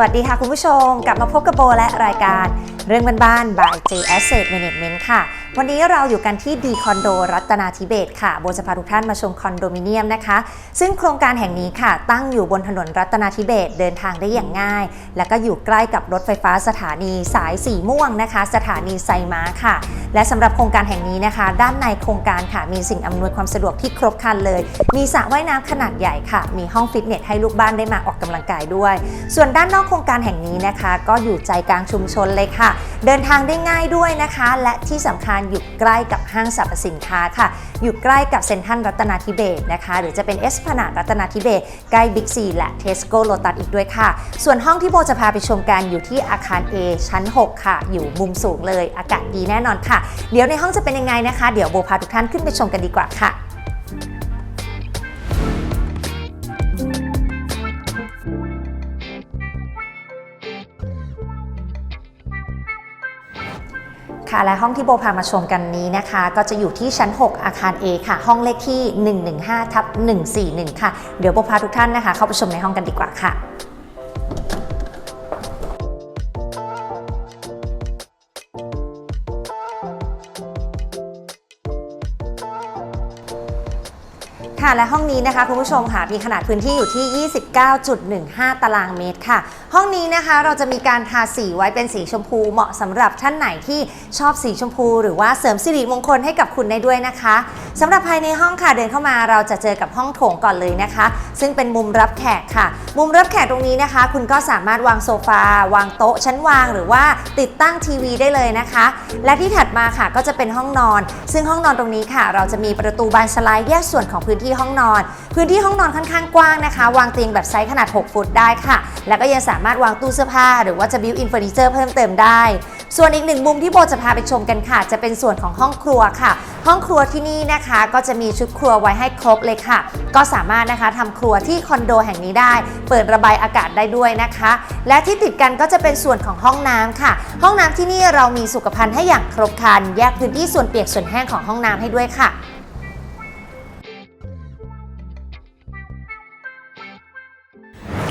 วัสดีค่ะคุณผู้ชม กลับมาพบกับโบและรายการเรื่องบ้านๆ by J Asset Management ค่ะ วันนี้เราอยู่กันที่ดีคอนโดรัตนาธิเบศค่ะโบจะพาทุกท่านมาชมคอนโดมิเนียมนะคะ ซึ่งโครงการแห่งนี้ค่ะ ตั้งอยู่บนถนนรัตนาธิเบศเดินทางได้อย่างง่าย และก็อยู่ใกล้กับรถไฟฟ้าสถานีสายสีม่วงนะคะ สถานีไซม้าค่ะ และสำหรับโครงการแห่งนี้นะคะ ด้านในโครงการค่ะมีสิ่งอำนวยความสะดวกที่ครบครันเลย มีสระว่ายน้ำขนาดใหญ่ค่ะ มีห้องฟิตเนสให้ลูกบ้านได้มาออกกำลังกายด้วย ส่วนด้านนอกโครงการแห่งนี้นะคะ ก็อยู่ใจกลางชุมชนเลยค่ะเดินทางได้ง่ายด้วยนะคะ และที่สำคัญอยู่ใกล้กับห้างสรรพสินค้าค่ะ อยู่ใกล้กับเซ็นทรัลรัตนาธิเบศนะคะ หรือจะเป็นเอสพนาดรัตนาธิเบศใกล้บิ๊กซีและเทสโก้โลตัสอีกด้วยค่ะ ส่วนห้องที่โบจะพาไปชมกันอยู่ที่อาคาร A ชั้น 6 ค่ะ อยู่มุมสูงเลยอากาศดีแน่นอนค่ะ เดี๋ยวในห้องจะเป็นยังไงนะคะ เดี๋ยวโบพาทุกท่านขึ้นไปชมกันดีกว่าค่ะ ค่ะ และห้องที่โบพามาชมกันนี้นะคะ ก็จะอยู่ที่ชั้น 6 อาคาร A ค่ะ ห้องเลขที่ 115ทับ141 ค่ะ เดี๋ยวโบพาทุกท่านนะคะ เข้าไปชมในห้องกันดีกว่าค่ะ ค่ะและห้องนี้นะคะคุณผู้ชมค่ะมีขนาดพื้นที่อยู่ที่ 29.15 ตารางเมตรค่ะ ห้องนี้นะคะเราจะมีการทาสีไว้เป็นสีชมพู เหมาะสำหรับท่านไหนที่ชอบสีชมพู หรือว่าเสริมสิริมงคลให้กับคุณได้ด้วยนะคะสำหรับภายในห้องค่ะเดินเข้ามาเราจะเจอกับห้องโถงก่อนเลยนะคะ ซึ่งเป็นมุมรับแขกค่ะ มุมรับแขกตรงนี้นะคะ คุณก็สามารถวางโซฟา วางโต๊ะชั้นวางหรือว่าติดตั้งทีวีได้เลยนะคะ และที่ถัดมาค่ะก็จะเป็นห้องนอน ซึ่งห้องนอนตรงนี้ค่ะ เราจะมีประตูบานสไลด์แยกส่วนของพื้นที่ห้องนอน พื้นที่ห้องนอนค่อนข้างกว้างนะคะ วางเตียงแบบไซส์ขนาด 6 ฟุตได้ค่ะ แล้วก็ยังสามารถวางตู้เสื้อผ้า หรือว่าจะบิวอินเฟอร์นิเจอร์เพิ่มเติมได้ ส่วนอีกหนึ่งมุมที่โบจะพาไปชมกันค่ะ จะเป็นส่วนของห้องครัวค่ะ ห้องครัวที่นี่นะคะ ก็จะมีชุดครัวไว้ให้ครบเลยค่ะ ก็สามารถนะคะทำครัวที่คอนโดแห่งนี้ได้ เปิดระบายอากาศได้ด้วยนะคะ และที่ติดกันก็จะเป็นส่วนของห้องน้ำค่ะ ห้องน้ำที่นี่เรามีสุขภัณฑ์ให้อย่างครบครัน แยกพื้นที่ส่วนเปียกส่วนแห้งของห้องน้ำให้ด้วยค่ะ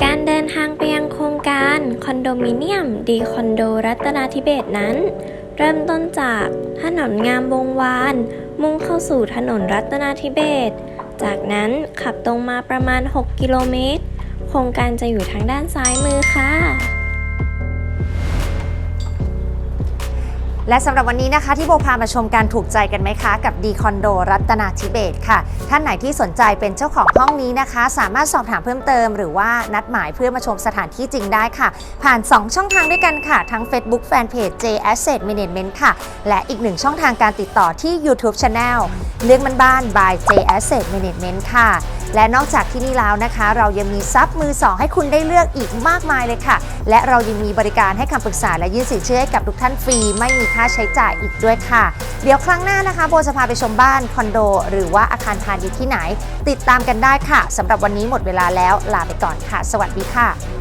การเดินทางไปยังโครงการคอนโดมิเนียม ดีคอนโดรัตนาธิเบศนั้น เริ่มต้นจากถนนงามวงวาน มุ่งเข้าสู่ถนนรัตนาธิเบศจากนั้นขับตรงมาประมาณ 6 กิโลเมตร โครงการจะอยู่ทางด้านซ้ายมือค่ะ และสำหรับวันนี้นะคะที่โบพามาชมการถูกใจกันไหมคะ กับดีคอนโดรัตนาธิเบศค่ะ ท่านไหนที่สนใจเป็นเจ้าของห้องนี้นะคะ สามารถสอบถามเพิ่มเติม หรือว่านัดหมายเพื่อมาชมสถานที่จริงได้ค่ะ ผ่าน 2 ช่องทางด้วยกันค่ะ ทั้ง Facebook Fanpage J Asset Management ค่ะ และอีกหนึ่งช่องทางการติดต่อที่ YouTube Channel เรื่องมันบ้าน by J Asset Management ค่ะ และนอกจากที่นี่แล้วนะคะ เรายังมีซับมือสองให้คุณได้เลือกอีกมากมายเลยค่ะ และเรายังมีบริการให้คำปรึกษาและยื่นสินเชื่อให้กับทุกท่านฟรี ไม่มีค่าใช้จ่ายอีกด้วยค่ะ เดี๋ยวครั้งหน้านะคะ โบจะพาไปชมบ้านคอนโด หรือว่าอาคารพาณิชย์ที่ไหน ติดตามกันได้ค่ะสำหรับวันนี้หมดเวลาแล้วลาไปก่อนค่ะ สวัสดีค่ะ